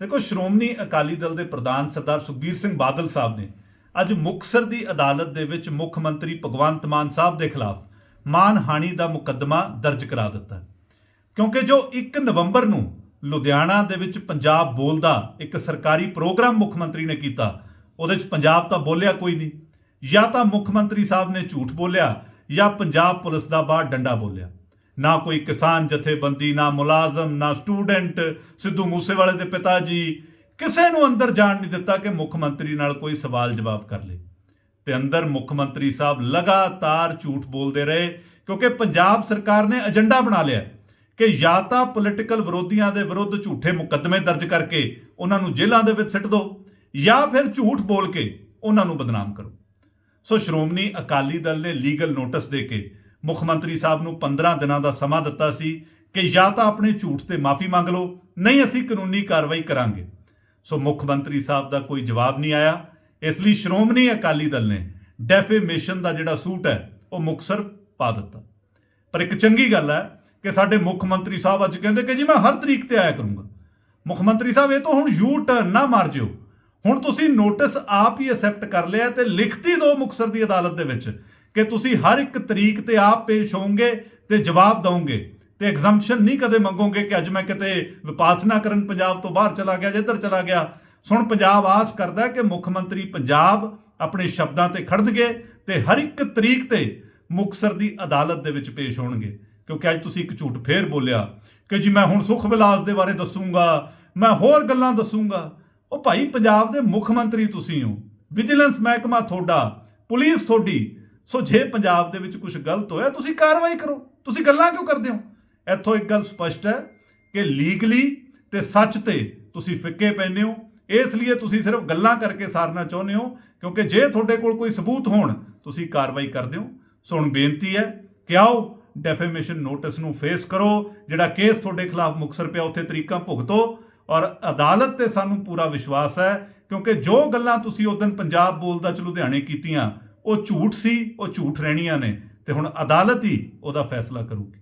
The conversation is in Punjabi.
ਦੇਖੋ ਸ਼੍ਰੋਮਣੀ ਅਕਾਲੀ ਦਲ ਦੇ ਪ੍ਰਧਾਨ ਸਰਦਾਰ ਸੁਖਬੀਰ ਸਿੰਘ ਬਾਦਲ ਸਾਹਿਬ ਨੇ ਅੱਜ ਮੁਕਤਸਰ ਦੀ ਅਦਾਲਤ ਦੇ ਵਿੱਚ ਮੁੱਖ ਮੰਤਰੀ ਭਗਵੰਤ ਮਾਨ ਸਾਹਿਬ ਦੇ ਖਿਲਾਫ ਮਾਨਹਾਨੀ ਦਾ ਮੁਕੱਦਮਾ ਦਰਜ ਕਰਾ ਦਿੱਤਾ। ਕਿਉਂਕਿ ਜੋ 1 ਨਵੰਬਰ ਨੂੰ ਲੁਧਿਆਣਾ ਦੇ ਵਿੱਚ ਪੰਜਾਬ ਬੋਲਦਾ ਇੱਕ ਸਰਕਾਰੀ ਪ੍ਰੋਗਰਾਮ ਮੁੱਖ ਮੰਤਰੀ ਨੇ ਕੀਤਾ, ਉਹਦੇ 'ਚ ਪੰਜਾਬ ਤਾਂ ਬੋਲਿਆ ਕੋਈ ਨਹੀਂ। ਜਾਂ ਤਾਂ ਮੁੱਖ ਮੰਤਰੀ ਸਾਹਿਬ ਨੇ ਝੂਠ ਬੋਲਿਆ ਜਾਂ ਪੰਜਾਬ ਪੁਲਿਸ ਦਾ ਬਾਹਰ ਡੰਡਾ ਬੋਲਿਆ। ਨਾ ਕੋਈ ਕਿਸਾਨ ਜਥੇਬੰਦੀ, ਨਾ ਮੁਲਾਜ਼ਮ, ਨਾ ਸਟੂਡੈਂਟ। ਸਿੱਧੂ ਮੂਸੇਵਾਲੇ ਦੇ ਪਿਤਾ ਜੀ, ਕਿਸੇ ਨੂੰ ਅੰਦਰ ਜਾਣ ਨਹੀਂ ਦਿੱਤਾ ਕਿ ਮੁੱਖ ਮੰਤਰੀ ਨਾਲ ਕੋਈ ਸਵਾਲ ਜਵਾਬ ਕਰ ਲੇ। ਤੇ ਅੰਦਰ ਮੁੱਖ ਮੰਤਰੀ ਸਾਹਿਬ ਲਗਾਤਾਰ ਝੂਠ ਬੋਲਦੇ ਰਹੇ, ਕਿਉਂਕਿ ਪੰਜਾਬ ਸਰਕਾਰ ਨੇ ਏਜੰਡਾ ਬਣਾ ਲਿਆ ਕਿ ਜਾਂ ਤਾਂ ਪੋਲੀਟੀਕਲ ਵਿਰੋਧੀਆਂ ਦੇ ਵਿਰੁੱਧ ਝੂਠੇ ਮੁਕੱਦਮੇ ਦਰਜ ਕਰਕੇ ਉਹਨਾਂ ਨੂੰ ਜੇਲ੍ਹਾਂ ਦੇ ਵਿੱਚ ਸਿੱਟ ਦਿਓ ਜਾਂ ਫਿਰ ਝੂਠ ਬੋਲ ਕੇ ਉਹਨਾਂ ਨੂੰ ਬਦਨਾਮ ਕਰੋ। ਸੋ ਸ਼੍ਰੋਮਣੀ ਅਕਾਲੀ ਦਲ ਨੇ ਲੀਗਲ ਨੋਟਿਸ ਦੇ ਕੇ ਮੁੱਖ ਮੰਤਰੀ ਸਾਹਿਬ ਨੂੰ 15 ਦਿਨਾਂ ਦਾ ਸਮਾਂ ਦਿੱਤਾ ਸੀ ਕਿ ਜਾਂ ਤਾਂ ਆਪਣੇ ਝੂਠ ਤੇ ਮਾਫੀ ਮੰਗ ਲਓ, ਨਹੀਂ ਅਸੀਂ ਕਾਨੂੰਨੀ ਕਾਰਵਾਈ ਕਰਾਂਗੇ। ਸੋ ਮੁੱਖ ਮੰਤਰੀ ਸਾਹਿਬ ਦਾ ਕੋਈ ਜਵਾਬ ਨਹੀਂ ਆਇਆ। ਇਸ ਲਈ ਸ਼੍ਰੋਮਣੀ ਅਕਾਲੀ ਦਲ ਨੇ ਡੈਫੇਮੇਸ਼ਨ ਦਾ ਜਿਹੜਾ ਸੂਟ ਹੈ, ਉਹ ਮੁਕਸਰ ਪਾ ਦਿੱਤਾ। ਪਰ ਇੱਕ ਚੰਗੀ ਗੱਲ ਹੈ ਕਿ ਸਾਡੇ ਮੁੱਖ ਮੰਤਰੀ ਸਾਹਿਬ ਅੱਜ ਕਹਿੰਦੇ ਕਿ ਜੀ ਮੈਂ ਹਰ ਤਰੀਕ ਤੇ ਆਇਆ ਕਰੂੰਗਾ। ਮੁੱਖ ਮੰਤਰੀ ਸਾਹਿਬ, ਇਹ ਤਾਂ ਹੁਣ ਯੂ ਟਰਨ ਨਾ ਮਾਰ ਜਿਓ। ਹੁਣ ਤੁਸੀਂ ਨੋਟਿਸ ਆਪ ਹੀ ਅਸੈਪਟ ਕਰ ਲਿਆ ਤੇ ਲਿਖਤੀ ਦਿਓ ਮੁਕਸਰ ਦੀ ਅਦਾਲਤ ਦੇ ਵਿੱਚ ਕਿ ਤੁਸੀਂ ਹਰ ਇੱਕ ਤਰੀਕ ਤੇ ਆਪ ਪੇਸ਼ ਹੋਵੋਗੇ ਤੇ ਜਵਾਬ ਦਵੋਗੇ। ਤੇ ਐਗਜ਼ੈਂਪਸ਼ਨ ਨਹੀਂ ਕਦੇ ਮੰਗੋਗੇ ਕਿ ਅੱਜ ਮੈਂ ਕਿਤੇ ਵਿਪਾਸਨਾ ਕਰਨ ਪੰਜਾਬ ਤੋਂ ਬਾਹਰ ਚਲਾ ਗਿਆ ਜਿੱਧਰ ਚਲਾ ਗਿਆ। ਸੁਣ, ਪੰਜਾਬ ਆਸ ਕਰਦਾ ਕਿ ਮੁੱਖ ਮੰਤਰੀ ਪੰਜਾਬ ਆਪਣੇ ਸ਼ਬਦਾਂ ਤੇ ਖੜਨਗੇ ਤੇ ਹਰ ਇੱਕ ਤਰੀਕ ਤੇ ਮੁਕਸਰ ਦੀ ਅਦਾਲਤ ਦੇ ਵਿੱਚ ਪੇਸ਼ ਹੋਣਗੇ। ਕਿਉਂਕਿ ਅੱਜ ਤੁਸੀਂ ਇੱਕ ਝੂਠ ਫੇਰ ਬੋਲਿਆ ਕਿ ਜੀ ਮੈਂ ਹੁਣ ਸੁਖ ਵਿਲਾਸ ਦੇ ਬਾਰੇ ਦੱਸੂਗਾ, ਮੈਂ ਹੋਰ ਗੱਲਾਂ ਦੱਸੂਗਾ। ਉਹ ਭਾਈ, ਪੰਜਾਬ ਦੇ ਮੁੱਖ ਮੰਤਰੀ ਤੁਸੀਂ ਹੋ। ਵਿਜੀਲੈਂਸ ਮਹਿਕਮਾ ਤੁਹਾਡਾ, ਪੁਲਿਸ ਤੁਹਾਡੀ ਸੋ ਜੇ ਪੰਜਾਬ ਦੇ ਵਿੱਚ ਕੁਝ ਗਲਤ ਹੋਇਆ, ਤੁਸੀਂ ਕਾਰਵਾਈ ਕਰੋ। ਤੁਸੀਂ ਗੱਲਾਂ ਕਿਉਂ ਕਰਦੇ ਹੋ? ਇੱਥੋਂ ਇੱਕ ਗੱਲ ਸਪਸ਼ਟ ਹੈ ਕਿ ਲੀਗਲੀ ਤੇ ਸੱਚ ਤੇ ਤੁਸੀਂ ਫਿੱਕੇ ਪੈਂਦੇ ਹੋ। ਇਸ ਲਈ ਤੁਸੀਂ ਸਿਰਫ ਗੱਲਾਂ ਕਰਕੇ ਸਾਰਨਾ ਚਾਹੁੰਦੇ ਹੋ, ਕਿਉਂਕਿ ਜੇ ਤੁਹਾਡੇ ਕੋਲ ਕੋਈ ਸਬੂਤ ਹੋਣ, ਤੁਸੀਂ ਕਾਰਵਾਈ ਕਰਦੇ ਹੋ। ਸੋ ਹੁਣ ਬੇਨਤੀ ਹੈ ਕਿ ਆਓ ਡੈਫੇਮੇਸ਼ਨ ਨੋਟਿਸ ਨੂੰ ਫੇਸ ਕਰੋ, ਜਿਹੜਾ ਕੇਸ ਤੁਹਾਡੇ ਖਿਲਾਫ ਮੁਕਸਰ ਪਿਆ, ਉੱਥੇ ਤਰੀਕਾਂ ਭੁਗਤੋ। ਔਰ ਅਦਾਲਤ ਤੇ ਸਾਨੂੰ ਪੂਰਾ ਵਿਸ਼ਵਾਸ ਹੈ, ਕਿਉਂਕਿ ਜੋ ਗੱਲਾਂ ਤੁਸੀਂ ਉਸ ਦਿਨ ਪੰਜਾਬ ਬੋਲਦਾ ਚ ਲੁਧਿਆਣੇ ਕੀਤੀਆਂ ਉਹ ਝੂਠ ਸੀ ਉਹ ਝੂਠ ਰਹਿਣੀਆਂ ਨੇ ਤੇ ਹੁਣ ਅਦਾਲਤ ਹੀ ਉਹਦਾ ਫੈਸਲਾ ਕਰੂਗੀ।